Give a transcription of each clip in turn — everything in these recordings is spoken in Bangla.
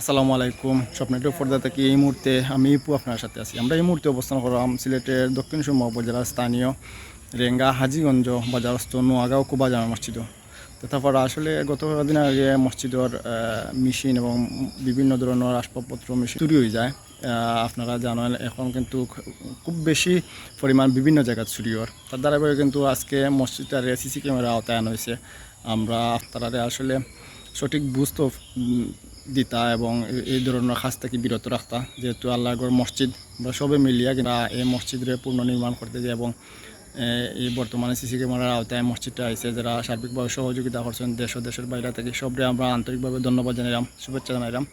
আসসালামু আলাইকুম। স্বপ্নের পর্দা থেকে এই মুহূর্তে আমি ইপু আপনার সাথে আছি। আমরা এই মুহূর্তে অবস্থান করলাম সিলেটের দক্ষিণ সুরমা উপজেলার স্থানীয় রেঙ্গা হাজিগঞ্জ বাজারস্থ নোয়াগাঁও কুবা জামা মসজিদ। তো তারপর আসলে গত দিন আগে মসজিদের মেশিন এবং বিভিন্ন ধরনের আসবাবপত্র মেশিন চুরি হয়ে যায়। আপনারা জানেন এখন কিন্তু খুব বেশি পরিমাণ বিভিন্ন জায়গায় চুরি হওয়ার। তার দ্বারা কিন্তু আজকে মসজিদটার সিসি ক্যামেরা আওতায় আনা হয়েছে। আমরা আপনারা আসলে সঠিক বুঝতে দিতা এবং এই ধরনের কাজ থেকে বিরত রাখতা। যেহেতু আল্লাহগড় মসজিদ আমরা সবে মিলিয়া কিনা এই মসজিদরে পুনর্নির্মাণ করতে যাই এবং এই বর্তমানে সিসি ক্যামেরার আওতায় মসজিদটা আইছে। যারা সার্বিকভাবে সহযোগিতা করছেন দেশ ও দেশের বাইরে থেকে সবরে আমরা আন্তরিকভাবে ধন্যবাদ জানাইলাম শুভেচ্ছা জানাইলাম।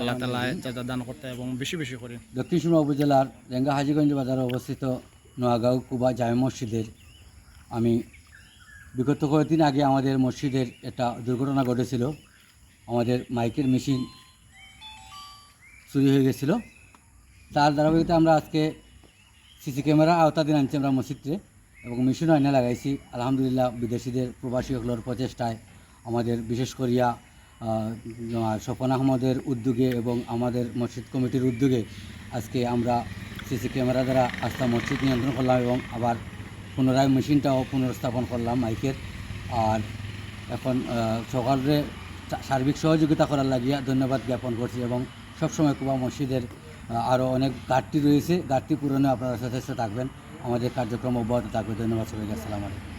আল্লাহ তালা যাতে দান করতে এবং বেশি বেশি করে। দক্ষিণ সুরমা উপজেলার রেঙ্গা হাজিগঞ্জ বাজারে অবস্থিত নোয়াগাঁও কুবা জামে মসজিদের আমি বিগত কয়েকদিন আগে আমাদের মসজিদের একটা দুর্ঘটনা ঘটেছিল। আমাদের মাইকের মেশিন চুরি হয়ে গেছিল। তার ধারাবাহিকতা আমরা আজকে সিসি ক্যামেরা আওতাধীন আনছি আমরা মসজিদে এবং মেশিনও আইনা লাগাইছি। আলহামদুলিল্লাহ বিদেশিদের প্রবাসীসকলের প্রচেষ্টায় আমাদের বিশেষ করিয়া স্বপন আহমদের উদ্যোগে এবং আমাদের মসজিদ কমিটির উদ্যোগে আজকে আমরা সিসি ক্যামেরা দ্বারা আস্থা মসজিদ নিয়ন্ত্রণ করলাম এবং আবার পুনরায় মেশিনটাও পুনর্স্থাপন করলাম মাইকের। আর এখন সকালে সার্বিক সহযোগিতা করার লাগিয়া ধন্যবাদ জ্ঞাপন করছি এবং সবসময় কুবা মসজিদের আরও অনেক ঘাটতি রয়েছে। ঘাটতি পূরণে আপনারা যথেষ্ট থাকবেন। আমাদের কার্যক্রম অব্যাহত থাকবে। ধন্যবাদ সবাইকে। আসসালামু আলাইকুম।